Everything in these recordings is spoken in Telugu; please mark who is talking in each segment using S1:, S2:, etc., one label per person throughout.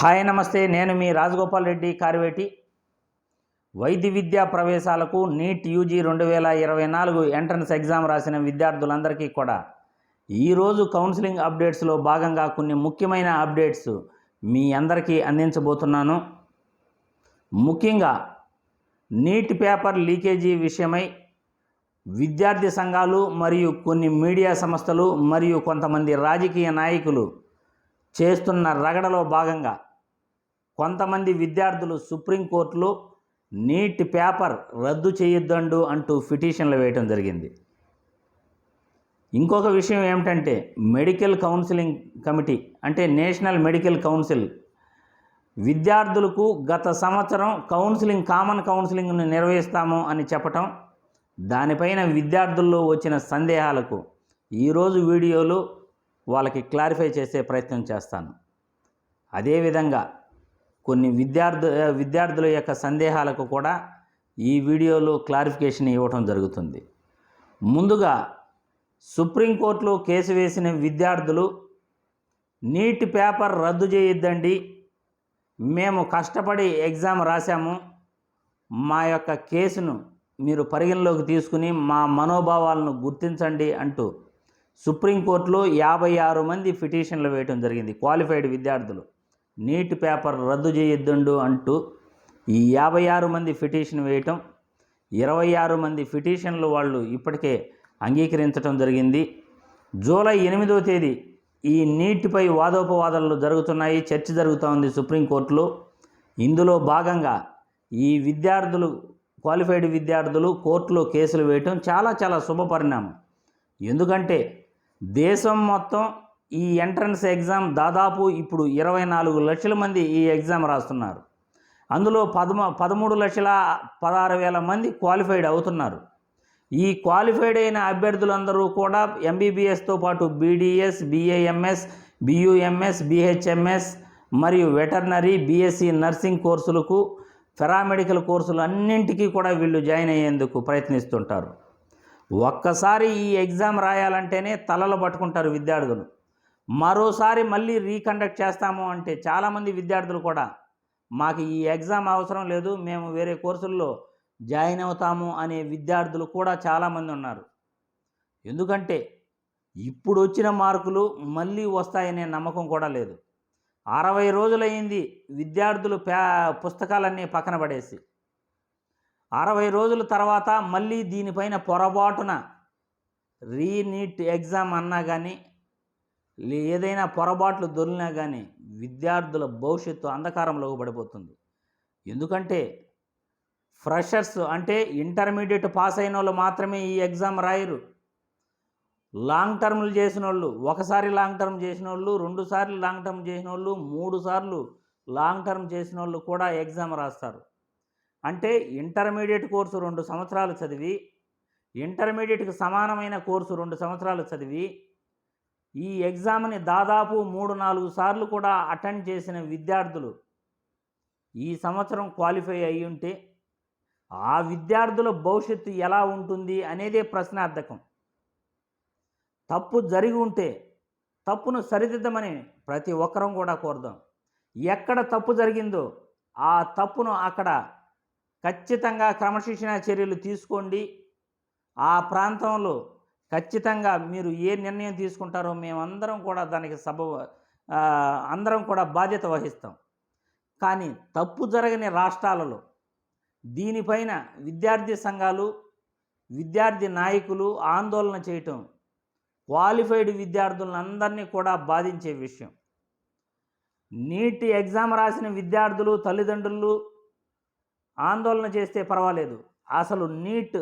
S1: హాయ్ నమస్తే నేను మీ రాజగోపాల్ రెడ్డి కారువేటి. వైద్య విద్యా ప్రవేశాలకు నీట్ యూజీ రెండు వేల ఇరవై నాలుగు ఎంట్రన్స్ ఎగ్జామ్ రాసిన విద్యార్థులందరికీ కూడా. ఈరోజు కౌన్సిలింగ్ అప్డేట్స్లో భాగంగా కొన్ని ముఖ్యమైన అప్డేట్స్ మీ అందరికీ అందించబోతున్నాను. ముఖ్యంగా నీట్ పేపర్ లీకేజీ విషయమై విద్యార్థి సంఘాలు మరియు కొన్ని మీడియా సంస్థలు మరియు కొంతమంది రాజకీయ నాయకులు చేస్తున్న రగడలో భాగంగా కొంతమంది విద్యార్థులు సుప్రీంకోర్టులో నీట్ పేపర్ రద్దు చేయొద్దండు అంటూ పిటిషన్లు వేయటం జరిగింది. ఇంకొక విషయం ఏమిటంటే మెడికల్ కౌన్సిలింగ్ కమిటీ అంటే నేషనల్ మెడికల్ కౌన్సిల్ విద్యార్థులకు గత సంవత్సరం కౌన్సిలింగ్ కామన్ కౌన్సిలింగ్ను నిర్వహిస్తాము అని చెప్పటం దానిపైన విద్యార్థుల్లో వచ్చిన సందేహాలకు ఈరోజు వీడియోలో వాళ్ళకి క్లారిఫై చేసే ప్రయత్నం చేస్తాను. అదేవిధంగా కొన్ని విద్యార్థు విద్యార్థుల యొక్క సందేహాలకు కూడా ఈ వీడియోలో క్లారిఫికేషన్ ఇవ్వటం జరుగుతుంది. ముందుగా సుప్రీంకోర్టులో కేసు వేసిన విద్యార్థులు నీట్ పేపర్ రద్దు చేయొద్దండి మేము కష్టపడి ఎగ్జామ్ రాశాము మా యొక్క కేసును మీరు పరిగణలోకి తీసుకుని మా మనోభావాలను గుర్తించండి అంటూ సుప్రీంకోర్టులో యాభై ఆరు మంది పిటిషన్లు వేయటం జరిగింది క్వాలిఫైడ్ విద్యార్థులు. నీట్ పేపర్ రద్దు చేయొద్దండు అంటూ ఈ యాభై ఆరు మంది పిటిషన్ వేయటం ఇరవై ఆరు మంది పిటిషన్లు వాళ్ళు ఇప్పటికే అంగీకరించడం జరిగింది. జూలై ఎనిమిదో తేదీ ఈ నీటిపై వాదోపవాదాలు జరుగుతున్నాయి చర్చ జరుగుతూ ఉంది సుప్రీంకోర్టులో. ఇందులో భాగంగా ఈ విద్యార్థులు క్వాలిఫైడ్ విద్యార్థులు కోర్టులో కేసులు వేయటం చాలా చాలా శుభ పరిణామం ఎందుకంటే దేశం మొత్తం ఈ ఎంట్రన్స్ ఎగ్జామ్ దాదాపు ఇప్పుడు ఇరవై నాలుగు లక్షల మంది ఈ ఎగ్జామ్ రాస్తున్నారు. అందులో పదమ పదమూడు లక్షల పదహారు వేల మంది క్వాలిఫైడ్ అవుతున్నారు. ఈ క్వాలిఫైడ్ అయిన అభ్యర్థులందరూ కూడా ఎంబీబీఎస్తో పాటు బీడీఎస్ బీఏఎంఎస్ బియుఎంఎస్ బిహెచ్ఎంఎస్ మరియు వెటర్నరీ బీఎస్సీ నర్సింగ్ కోర్సులకు పెరామెడికల్ కోర్సులు అన్నింటికీ కూడా వీళ్ళు జాయిన్ అయ్యేందుకు ప్రయత్నిస్తుంటారు. ఒక్కసారి ఈ ఎగ్జామ్ రాయాలంటేనే తలలు పట్టుకుంటారు విద్యార్థులు. మరోసారి మళ్ళీ రీకండక్ట్ చేస్తాము అంటే చాలామంది విద్యార్థులు కూడా మాకు ఈ ఎగ్జామ్ అవసరం లేదు మేము వేరే కోర్సుల్లో జాయిన్ అవుతాము అనే విద్యార్థులు కూడా చాలామంది ఉన్నారు. ఎందుకంటే ఇప్పుడు వచ్చిన మార్కులు మళ్ళీ వస్తాయనే నమ్మకం కూడా లేదు. అరవై రోజులయ్యింది విద్యార్థులు ప్యా పుస్తకాలన్నీ పక్కన పడేసి. అరవై రోజుల తర్వాత మళ్ళీ దీనిపైన పొరపాటున రీనీట్ ఎగ్జామ్ అన్నా కానీ ఏదైనా పొరపాట్లు దొరికినా కానీ విద్యార్థుల భవిష్యత్తు అంధకారంలోకి పడిపోతుంది. ఎందుకంటే ఫ్రెషర్స్ అంటే ఇంటర్మీడియట్ పాస్ అయిన వాళ్ళు మాత్రమే ఈ ఎగ్జామ్ రాయరు. లాంగ్ టర్మ్లు చేసిన వాళ్ళు ఒకసారి లాంగ్ టర్మ్ చేసిన వాళ్ళు రెండు సార్లు లాంగ్ టర్మ్ చేసిన వాళ్ళు మూడు సార్లు లాంగ్ టర్మ్ చేసిన వాళ్ళు కూడా ఎగ్జామ్ రాస్తారు. అంటే ఇంటర్మీడియట్ కోర్సు రెండు సంవత్సరాలు చదివి ఇంటర్మీడియట్కి సమానమైన కోర్సు రెండు సంవత్సరాలు చదివి ఈ ఎగ్జామ్ని దాదాపు మూడు నాలుగు సార్లు కూడా అటెండ్ చేసిన విద్యార్థులు ఈ సంవత్సరం క్వాలిఫై అయ్యి ఉంటే ఆ విద్యార్థుల భవిష్యత్తు ఎలా ఉంటుంది అనేదే ప్రశ్నార్థకం. తప్పు జరిగి ఉంటే తప్పును సరిదిద్దమని ప్రతి ఒక్కరం కూడా కోరుదాం. ఎక్కడ తప్పు జరిగిందో ఆ తప్పును అక్కడ ఖచ్చితంగా క్రమశిక్షణ చర్యలు తీసుకోండి. ఆ ప్రాంతంలో ఖచ్చితంగా మీరు ఏ నిర్ణయం తీసుకుంటారో మేమందరం కూడా దానికి సబ అందరం కూడా బాధ్యత వహిస్తాం. కానీ తప్పు జరగని రాష్ట్రాలలో దీనిపైన విద్యార్థి సంఘాలు విద్యార్థి నాయకులు ఆందోళన చేయటం క్వాలిఫైడ్ విద్యార్థులందరినీ కూడా బాధించే విషయం. నీట్ ఎగ్జామ్ రాసిన విద్యార్థులు తల్లిదండ్రులు ఆందోళన చేస్తే పర్వాలేదు. అసలు నీట్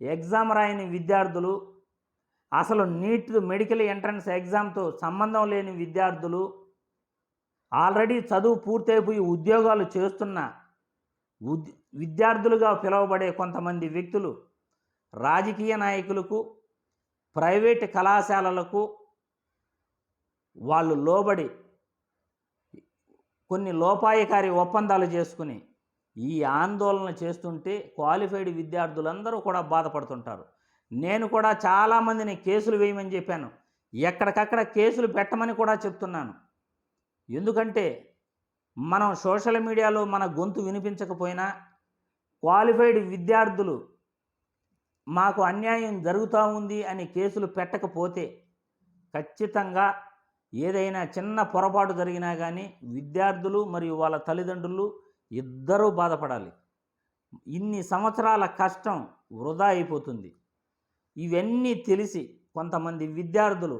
S1: ఎగ్జామ్ రాయని విద్యార్థులు అసలు నీట్ మెడికల్ ఎంట్రన్స్ ఎగ్జామ్తో సంబంధం లేని విద్యార్థులు ఆల్రెడీ చదువు పూర్తయిపోయి ఉద్యోగాలు చేస్తున్న ఉద్ విద్యార్థులుగా పిలువబడే కొంతమంది వ్యక్తులు రాజకీయ నాయకులకు ప్రైవేట్ కళాశాలలకు వాళ్ళు లోబడి కొన్ని లోపాయకారి ఒప్పందాలు చేసుకుని ఈ ఆందోళన చేస్తుంటే క్వాలిఫైడ్ విద్యార్థులందరూ కూడా బాధపడుతుంటారు. నేను కూడా చాలామందిని కేసులు వేయమని చెప్పాను. ఎక్కడికక్కడ కేసులు పెట్టమని కూడా చెప్తున్నాను. ఎందుకంటే మనం సోషల్ మీడియాలో మన గొంతు వినిపించకపోయినా క్వాలిఫైడ్ విద్యార్థులు మాకు అన్యాయం జరుగుతూ ఉంది అని కేసులు పెట్టకపోతే ఖచ్చితంగా ఏదైనా చిన్న పొరపాటు జరిగినా కానీ విద్యార్థులు మరియు వాళ్ళ తల్లిదండ్రులు ఇద్దరూ బాధపడాలి. ఇన్ని సంవత్సరాల కష్టం వృధా అయిపోతుంది. ఇవన్నీ తెలిసి కొంతమంది విద్యార్థులు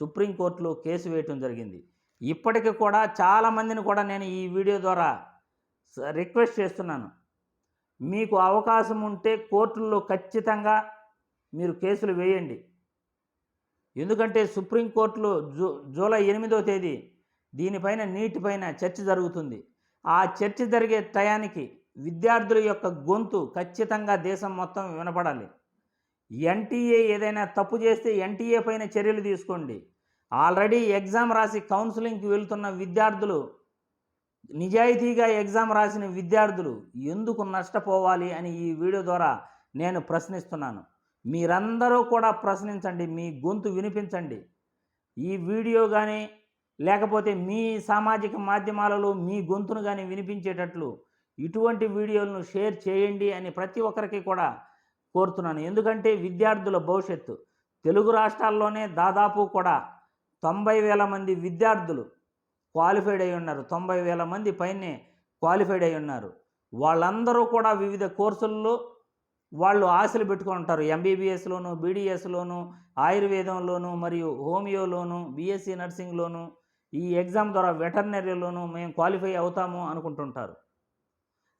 S1: సుప్రీంకోర్టులో కేసు వేయటం జరిగింది. ఇప్పటికి కూడా చాలామందిని కూడా నేను ఈ వీడియో ద్వారా రిక్వెస్ట్ చేస్తున్నాను. మీకు అవకాశం ఉంటే కోర్టుల్లో ఖచ్చితంగా మీరు కేసులు వేయండి. ఎందుకంటే సుప్రీంకోర్టులో జూ జూలై ఎనిమిదో తేదీ దీనిపైన నీటిపైన చర్చ జరుగుతుంది. ఆ చర్చ జరిగే టయానికి విద్యార్థుల యొక్క గొంతు ఖచ్చితంగా దేశం మొత్తం వినపడాలి. ఎన్టీఏ ఏదైనా తప్పు చేస్తే ఎన్టీఏ పైన చర్యలు తీసుకోండి. ఆల్రెడీ ఎగ్జామ్ రాసి కౌన్సిలింగ్కి వెళ్తున్న విద్యార్థులు నిజాయితీగా ఎగ్జామ్ రాసిన విద్యార్థులు ఎందుకు నష్టపోవాలి అని ఈ వీడియో ద్వారా నేను ప్రశ్నిస్తున్నాను. మీరందరూ కూడా ప్రశ్నించండి మీ గొంతు వినిపించండి. ఈ వీడియో కానీ లేకపోతే మీ సామాజిక మాధ్యమాలలో మీ గొంతును కానీ వినిపించేటట్లు ఇటువంటి వీడియోలను షేర్ చేయండి అని ప్రతి ఒక్కరికి కూడా కోరుతున్నాను. ఎందుకంటే విద్యార్థుల భవిష్యత్తు. తెలుగు రాష్ట్రాల్లోనే దాదాపు కూడా తొంభై వేల మంది విద్యార్థులు క్వాలిఫైడ్ అయి ఉన్నారు. తొంభై వేల మంది పైనే క్వాలిఫైడ్ అయి ఉన్నారు. వాళ్ళందరూ కూడా వివిధ కోర్సుల్లో వాళ్ళు ఆశలు పెట్టుకొని ఉంటారు. ఎంబీబీఎస్లోను బీడీఎస్లోను ఆయుర్వేదంలోను మరియు హోమియోలోను బీఎస్సీ నర్సింగ్లోను ఈ ఎగ్జామ్ ద్వారా వెటర్నరీలోను మేము క్వాలిఫై అవుతాము అనుకుంటుంటారు.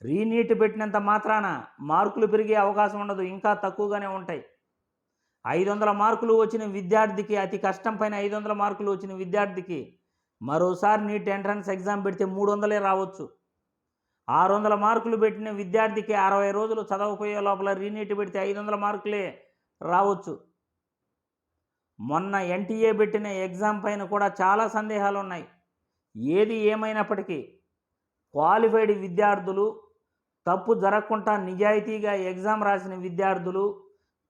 S1: రీనీట్ పెట్టినంత మాత్రాన మార్కులు పెరిగే అవకాశం ఉండదు ఇంకా తక్కువగానే ఉంటాయి. ఐదు వందల మార్కులు వచ్చిన విద్యార్థికి అతి కష్టం పైన ఐదు వందల మార్కులు వచ్చిన విద్యార్థికి మరోసారి నీట్ ఎంట్రన్స్ ఎగ్జామ్ పెడితే మూడు వందలే రావచ్చు. ఆరు వందల మార్కులు పెట్టిన విద్యార్థికి అరవై రోజులు చదవకపోయే లోపల రీనీట్ పెడితే ఐదు వందల మార్కులే రావచ్చు. మొన్న ఎన్టీఏ పెట్టిన ఎగ్జామ్ పైన కూడా చాలా సందేహాలు ఉన్నాయి ఏది ఏమైనప్పటికీ క్వాలిఫైడ్ విద్యార్థులు తప్పు జరగకుండా నిజాయితీగా ఎగ్జామ్ రాసిన విద్యార్థులు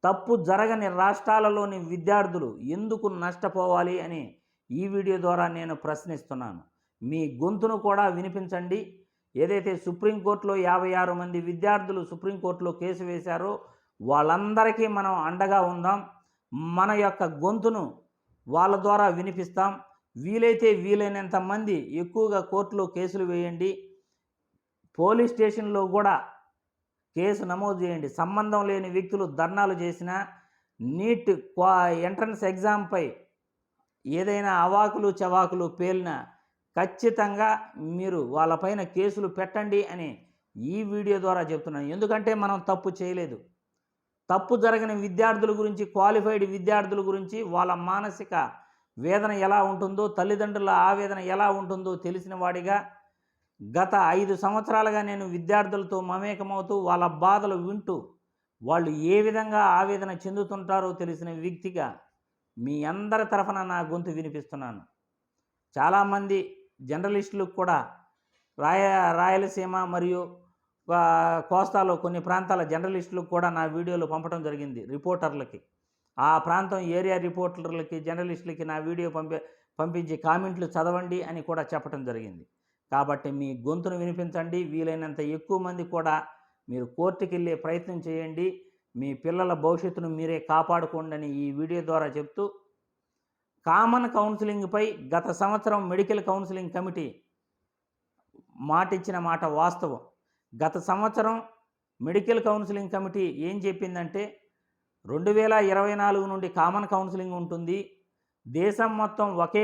S1: తప్పు జరగని రాష్ట్రాలలోని విద్యార్థులు ఎందుకు నష్టపోవాలి అని ఈ వీడియో ద్వారా నేను ప్రశ్నిస్తున్నాను. మీ గొంతును కూడా వినిపించండి. ఏదైతే సుప్రీంకోర్టులో యాభై ఆరు మంది విద్యార్థులు సుప్రీంకోర్టులో కేసు వేశారో వాళ్ళందరికీ మనం అండగా ఉందాం. మన యొక్క గొంతును వాళ్ళ ద్వారా వినిపిస్తాం. వీలైతే వీలైనంత మంది ఎక్కువగా కోర్టులో కేసులు వేయండి. పోలీస్ స్టేషన్లో కూడా కేసు నమోదు చేయండి. సంబంధం లేని వ్యక్తులు ధర్నాలు చేసిన నీట్ క్వా ఎంట్రన్స్ ఎగ్జామ్పై ఏదైనా అవాకులు చవాకులు పేలిన ఖచ్చితంగా మీరు వాళ్ళపైన కేసులు పెట్టండి అని ఈ వీడియో ద్వారా చెప్తున్నాను. ఎందుకంటే మనం తప్పు చేయలేదు. తప్పు జరగని విద్యార్థుల గురించి క్వాలిఫైడ్ విద్యార్థుల గురించి వాళ్ళ మానసిక వేదన ఎలా ఉంటుందో తల్లిదండ్రుల ఆవేదన ఎలా ఉంటుందో తెలిసిన వాడిగా గత ఐదు సంవత్సరాలుగా నేను విద్యార్థులతో మమేకమవుతూ వాళ్ళ బాధలు వింటూ వాళ్ళు ఏ విధంగా ఆవేదన చెందుతుంటారో తెలిసిన వ్యక్తిగా మీ అందరి తరఫున నా గొంతు వినిపిస్తున్నాను. చాలామంది జర్నలిస్టులకు కూడా రాయ రాయలసీమ మరియు కోస్తాలో కొన్ని ప్రాంతాల జర్నలిస్టులకు కూడా నా వీడియోలు పంపడం జరిగింది రిపోర్టర్లకి. ఆ ప్రాంతం ఏరియా రిపోర్టర్లకి జర్నలిస్టులకి నా వీడియో పంపి పంపించి కామెంట్లు చదవండి అని కూడా చెప్పడం జరిగింది. కాబట్టి మీ గొంతును వినిపించండి. వీలైనంత ఎక్కువ మంది కూడా మీరు కోర్టుకి వెళ్ళే ప్రయత్నం చేయండి. మీ పిల్లల భవిష్యత్తును మీరే కాపాడుకోండి ఈ వీడియో ద్వారా చెప్తూ కామన్ కౌన్సిలింగ్పై గత సంవత్సరం మెడికల్ కౌన్సిలింగ్ కమిటీ మాటిచ్చిన మాట వాస్తవం. గత సంవత్సరం మెడికల్ కౌన్సిలింగ్ కమిటీ ఏం చెప్పిందంటే రెండు వేల ఇరవై నాలుగు నుండి కామన్ కౌన్సిలింగ్ ఉంటుంది. దేశం మొత్తం ఒకే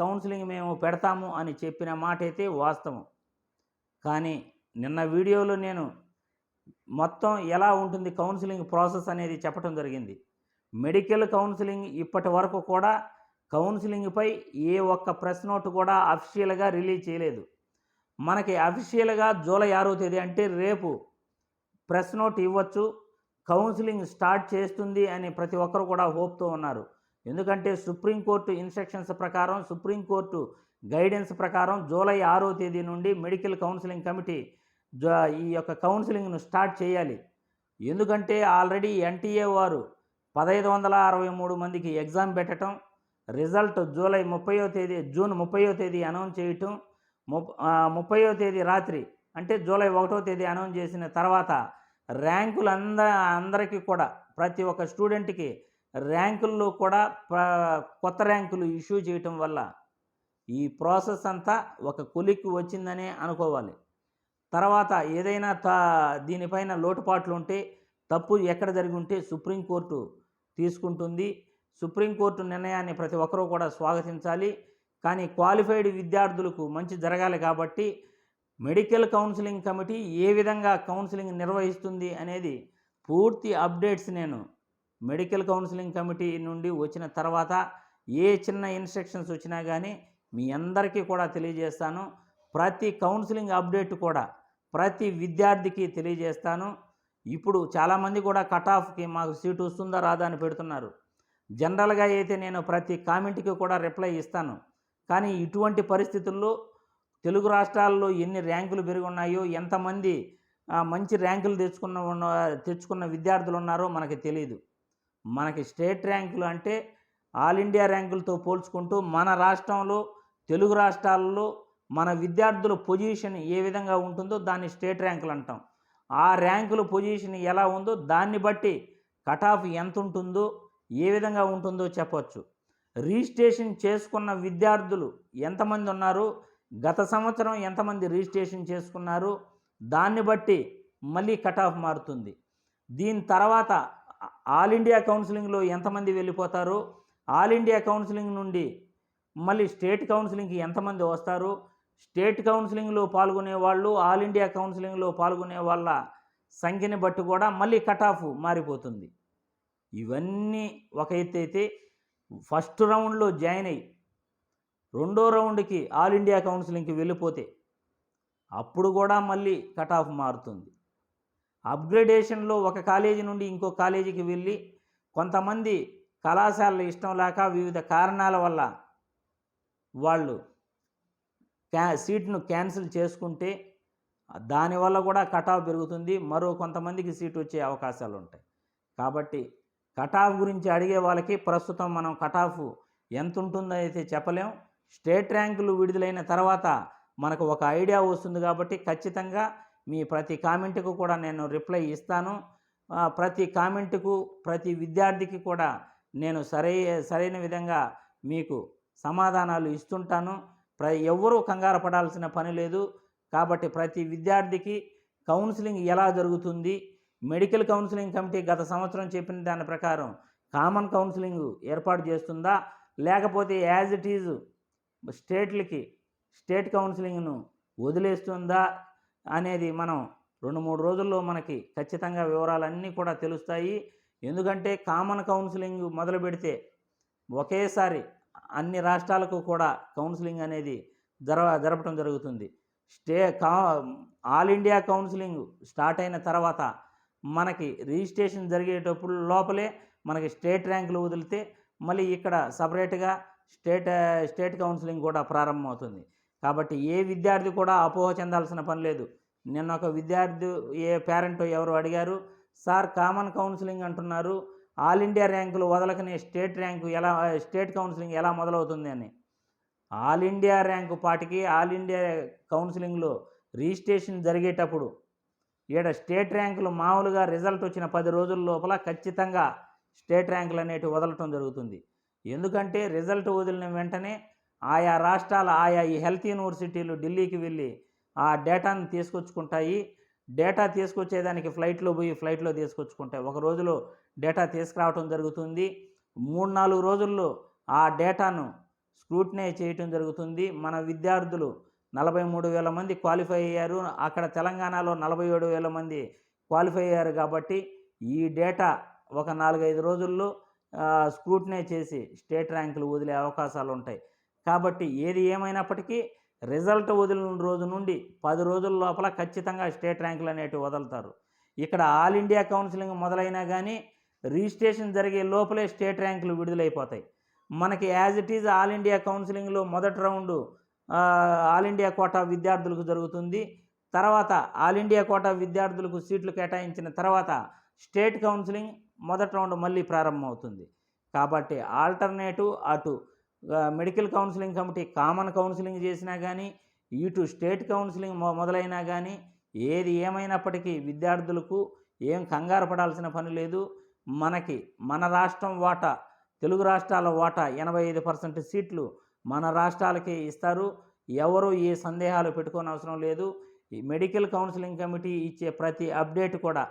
S1: కౌన్సిలింగ్ మేము పెడతాము అని చెప్పిన మాట అయితే వాస్తవం. కానీ నిన్న వీడియోలో నేను మొత్తం ఎలా ఉంటుంది కౌన్సిలింగ్ ప్రాసెస్ అనేది చెప్పడం జరిగింది. మెడికల్ కౌన్సిలింగ్ ఇప్పటి వరకు కూడా కౌన్సిలింగ్పై ఏ ఒక్క ప్రెస్ నోట్ కూడా అఫీషియల్గా రిలీజ్ చేయలేదు. మనకి అఫీషియల్గా జూలై ఆరో తేదీ అంటే రేపు ప్రెస్ నోట్ ఇవ్వచ్చు కౌన్సిలింగ్ స్టార్ట్ చేస్తుంది అని ప్రతి ఒక్కరు కూడా హోప్తో ఉన్నారు. ఎందుకంటే సుప్రీంకోర్టు ఇన్స్ట్రక్షన్స్ ప్రకారం సుప్రీంకోర్టు గైడెన్స్ ప్రకారం జూలై ఆరో తేదీ నుండి మెడికల్ కౌన్సిలింగ్ కమిటీ జ- ఈ యొక్క కౌన్సిలింగ్ను స్టార్ట్ చేయాలి. ఎందుకంటే ఆల్రెడీ ఎన్టీఏ వారు పదహైదు వందల అరవై మూడు మందికి ఎగ్జామ్ పెట్టడం రిజల్ట్ జూలై ముప్పయో తేదీ జూన్ ముప్పయో తేదీ అనౌన్స్ చేయటం ముప్పయో తేదీ రాత్రి అంటే జూలై ఒకటో తేదీ అనౌన్స్ చేసిన తర్వాత ర్యాంకులు అంద అందరికీ కూడా ప్రతి ఒక్క స్టూడెంట్కి ర్యాంకుల్లో కూడా కొత్త ర్యాంకులు ఇష్యూ చేయటం వల్ల ఈ ప్రాసెస్ అంతా ఒక కొలిక్కి వచ్చిందనే అనుకోవాలి. తర్వాత ఏదైనా తా దీనిపైన లోటుపాట్లు ఉంటే తప్పు ఎక్కడ జరిగి ఉంటే సుప్రీంకోర్టు తీసుకుంటుంది. సుప్రీంకోర్టు నిర్ణయాన్ని ప్రతి ఒక్కరూ కూడా స్వాగతించాలి. కానీ క్వాలిఫైడ్ విద్యార్థులకు మంచి జరగాలి కాబట్టి మెడికల్ కౌన్సిలింగ్ కమిటీ ఏ విధంగా కౌన్సిలింగ్ నిర్వహిస్తుంది అనేది పూర్తి అప్డేట్స్ నేను మెడికల్ కౌన్సిలింగ్ కమిటీ నుండి వచ్చిన తర్వాత ఏ చిన్న ఇన్స్ట్రక్షన్స్ వచ్చినా కానీ మీ అందరికీ కూడా తెలియజేస్తాను. ప్రతి కౌన్సిలింగ్ అప్డేట్ కూడా ప్రతి విద్యార్థికి తెలియజేస్తాను. ఇప్పుడు చాలామంది కూడా కట్ ఆఫ్కి మాకు సీటు వస్తుందా రాదా అని పెడుతున్నారు. జనరల్గా అయితే నేను ప్రతి కామెంట్కి కూడా రిప్లై ఇస్తాను. కానీ ఇటువంటి పరిస్థితుల్లో తెలుగు రాష్ట్రాల్లో ఎన్ని ర్యాంకులు పెరిగి ఉన్నాయో ఎంతమంది మంచి ర్యాంకులు తెచ్చుకున్న ఉన్న తెచ్చుకున్న విద్యార్థులు ఉన్నారో మనకి తెలియదు మనకి స్టేట్ ర్యాంకులు అంటే ఆల్ ఇండియా ర్యాంకులతో పోల్చుకుంటూ మన రాష్ట్రంలో తెలుగు రాష్ట్రాల్లో మన విద్యార్థుల పొజిషన్ ఏ విధంగా ఉంటుందో దాన్ని స్టేట్ ర్యాంకులు అంటాం. ఆ ర్యాంకుల పొజిషన్ ఎలా ఉందో దాన్ని బట్టి కట్ ఆఫ్ ఎంత ఉంటుందో ఏ విధంగా ఉంటుందో చెప్పవచ్చు రిజిస్ట్రేషన్ చేసుకున్న విద్యార్థులు ఎంతమంది ఉన్నారు? గత సంవత్సరం ఎంతమంది రిజిస్ట్రేషన్ చేసుకున్నారు? దాన్ని బట్టి మళ్ళీ కట్ ఆఫ్ మారుతుంది. దీని తర్వాత ఆల్ ఇండియా కౌన్సిలింగ్లో ఎంతమంది వెళ్ళిపోతారు? ఆల్ ఇండియా కౌన్సిలింగ్ నుండి మళ్ళీ స్టేట్ కౌన్సిలింగ్కి ఎంతమంది వస్తారు? స్టేట్ కౌన్సిలింగ్లో పాల్గొనే వాళ్ళు ఆల్ ఇండియా కౌన్సిలింగ్లో పాల్గొనే వాళ్ళ సంఖ్యని బట్టి కూడా మళ్ళీ కట్ ఆఫ్ మారిపోతుంది. ఇవన్నీ ఒక ఎత్తు అయితే ఫస్ట్ రౌండ్లో జాయిన్ అయ్యి రెండో రౌండ్కి ఆల్ ఇండియా కౌన్సిలింగ్కి వెళ్ళిపోతే అప్పుడు కూడా మళ్ళీ కట్ ఆఫ్ మారుతుంది. అప్గ్రేడేషన్లో ఒక కాలేజీ నుండి ఇంకో కాలేజీకి వెళ్ళి కొంతమంది కళాశాలలు ఇష్టం లేక వివిధ కారణాల వల్ల వాళ్ళు క్యా సీట్ను క్యాన్సిల్ చేసుకుంటే దానివల్ల కూడా కటాఫ్ పెరుగుతుంది. మరో కొంతమందికి సీట్ వచ్చే అవకాశాలు ఉంటాయి. కాబట్టి కటాఫ్ గురించి అడిగే వాళ్ళకి ప్రస్తుతం మనం కటాఫ్ ఎంత ఉంటుందో అయితే చెప్పలేం. స్టేట్ ర్యాంకులు విడుదలైన తర్వాత మనకు ఒక ఐడియా వస్తుంది కాబట్టి ఖచ్చితంగా మీ ప్రతి కామెంట్కు కూడా నేను రిప్లై ఇస్తాను. ప్రతి కామెంట్కు ప్రతి విద్యార్థికి కూడా నేను సరై సరైన విధంగా మీకు సమాధానాలు ఇస్తుంటాను. ప్ర ఎవ్వరూ కంగారు పడాల్సిన పని లేదు. కాబట్టి ప్రతి విద్యార్థికి కౌన్సిలింగ్ ఎలా జరుగుతుంది? మెడికల్ కౌన్సిలింగ్ కమిటీ గత సంవత్సరం చెప్పిన దాని ప్రకారం కామన్ కౌన్సిలింగ్ ఏర్పాటు చేస్తుందా? లేకపోతే యాజ్ ఇట్ ఈజ్ స్టేట్లకి స్టేట్ కౌన్సిలింగ్ను వదిలేస్తుందా? అనేది మనం రెండు మూడు రోజుల్లో మనకి ఖచ్చితంగా వివరాలన్నీ కూడా తెలుస్తాయి. ఎందుకంటే కామన్ కౌన్సిలింగ్ మొదలు పెడితే ఒకేసారి అన్ని రాష్ట్రాలకు కూడా కౌన్సిలింగ్ అనేది జర జరపడం జరుగుతుంది. స్టే కా ఆల్ ఇండియా కౌన్సిలింగ్ స్టార్ట్ అయిన తర్వాత మనకి రిజిస్ట్రేషన్ జరిగేటప్పుడు లోపలే మనకి స్టేట్ ర్యాంకులు వదిలితే మళ్ళీ ఇక్కడ సపరేట్గా స్టేట్ స్టేట్ కౌన్సిలింగ్ కూడా ప్రారంభమవుతుంది. కాబట్టి ఏ విద్యార్థి కూడా అపోహ చెందాల్సిన పని లేదు. నిన్న ఒక విద్యార్థి ఏ పేరెంట్ ఎవరు అడిగారు సార్ కామన్ కౌన్సిలింగ్ అంటున్నారు ఆల్ ఇండియా ర్యాంకులు వదలకనే స్టేట్ ర్యాంకు ఎలా స్టేట్ కౌన్సిలింగ్ ఎలా మొదలవుతుంది అని. ఆల్ ఇండియా ర్యాంకు పాటికి ఆల్ ఇండియా కౌన్సిలింగ్లో రిజిస్ట్రేషన్ జరిగేటప్పుడు ఈడ స్టేట్ ర్యాంకులు మామూలుగా రిజల్ట్ వచ్చిన పది రోజుల లోపల ఖచ్చితంగా స్టేట్ ర్యాంకులు అనేటివి వదలటం జరుగుతుంది. ఎందుకంటే రిజల్ట్ వదిలిన వెంటనే ఆయా రాష్ట్రాల ఆయా ఈ హెల్త్ యూనివర్సిటీలు ఢిల్లీకి వెళ్ళి ఆ డేటాను తీసుకొచ్చుకుంటాయి. డేటా తీసుకొచ్చేదానికి ఫ్లైట్లో పోయి ఫ్లైట్లో తీసుకొచ్చుకుంటాయి. ఒక రోజులో డేటా తీసుకురావటం జరుగుతుంది. మూడు నాలుగు రోజుల్లో ఆ డేటాను స్క్రూటినై చేయటం జరుగుతుంది. మన విద్యార్థులు నలభై మూడు వేల మంది క్వాలిఫై అయ్యారు. అక్కడ తెలంగాణలో నలభై ఏడు వేల మంది క్వాలిఫై అయ్యారు కాబట్టి ఈ డేటా ఒక నాలుగైదు రోజుల్లో స్క్రూటినై చేసి స్టేట్ ర్యాంకులు వదిలే అవకాశాలు ఉంటాయి కాబట్టి ఏది ఏమైనప్పటికీ రిజల్ట్ వదిలిన రోజు నుండి పది రోజుల లోపల ఖచ్చితంగా స్టేట్ ర్యాంకులు అనేటివి వదులుతారు. ఇక్కడ ఆల్ ఇండియా కౌన్సిలింగ్ మొదలైనా కానీ రిజిస్ట్రేషన్ జరిగే లోపలే స్టేట్ ర్యాంకులు విడుదలైపోతాయి. మనకి as it is all India కౌన్సిలింగ్లో మొదటి రౌండ్ ఆల్ ఇండియా కోటా విద్యార్థులకు జరుగుతుంది. తర్వాత ఆల్ ఇండియా కోటా విద్యార్థులకు సీట్లు కేటాయించిన తర్వాత స్టేట్ కౌన్సిలింగ్ మొదటి రౌండ్ మళ్ళీ ప్రారంభమవుతుంది. కాబట్టి ఆల్టర్నేటివ్ అటు medical counselling committee common counselling చేసినా కానీ ఇటు స్టేట్ కౌన్సిలింగ్ మొ- మొదలైనా కానీ ఏది ఏమైనప్పటికీ విద్యార్థులకు ఏం కంగారు పడాల్సిన పని లేదు. మనకి మన రాష్ట్రం వాటా తెలుగు రాష్ట్రాల వాటా ఎనభై ఐదు పర్సెంట్ సీట్లు మన రాష్ట్రాలకే ఇస్తారు. ఎవరు ఏ సందేహాలు పెట్టుకోని అవసరం లేదు. ఈ మెడికల్ కౌన్సిలింగ్ కమిటీ ఇచ్చే ప్రతి అప్డేట్ కూడా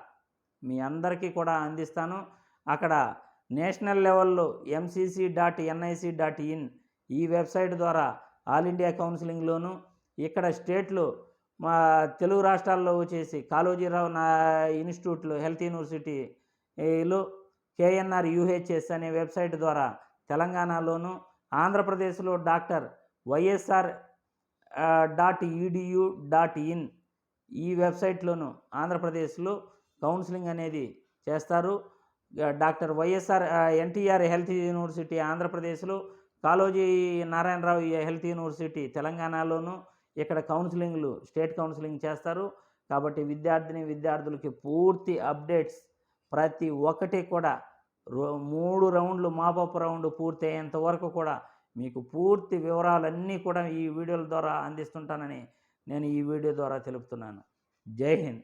S1: మీ అందరికీ కూడా అందిస్తాను. అక్కడ నేషనల్ లెవెల్లో MCC dot NIC dot in ఈ వెబ్సైట్ ద్వారా ఆల్ ఇండియా కౌన్సిలింగ్లోను ఇక్కడ స్టేట్లో మా తెలుగు రాష్ట్రాల్లో వచ్చేసి కాళోజీరావు నా ఇన్స్టిట్యూట్లో హెల్త్ యూనివర్సిటీలో కేఎన్ఆర్ యూహెచ్ఎస్ అనే వెబ్సైట్ ద్వారా తెలంగాణలోను ఆంధ్రప్రదేశ్లో doctor YSR dot E D U dot in ఈ వెబ్సైట్లోను ఆంధ్రప్రదేశ్లో కౌన్సిలింగ్ అనేది చేస్తారు. Doctor YSR NTR health university ఆంధ్రప్రదేశ్లో కాళోజీ నారాయణరావు హెల్త్ యూనివర్సిటీ తెలంగాణలోను ఇక్కడ కౌన్సిలింగ్లు స్టేట్ కౌన్సిలింగ్ చేస్తారు. కాబట్టి విద్యార్థిని విద్యార్థులకి పూర్తి అప్డేట్స్ ప్రతి ఒక్కటి కూడా రో- మూడు రౌండ్లు మాపప్ రౌండ్ పూర్తి అయ్యేంత వరకు కూడా మీకు పూర్తి వివరాలన్నీ కూడా ఈ వీడియోల ద్వారా అందిస్తుంటానని నేను ఈ వీడియో ద్వారా తెలుపుతున్నాను. జై హింద్.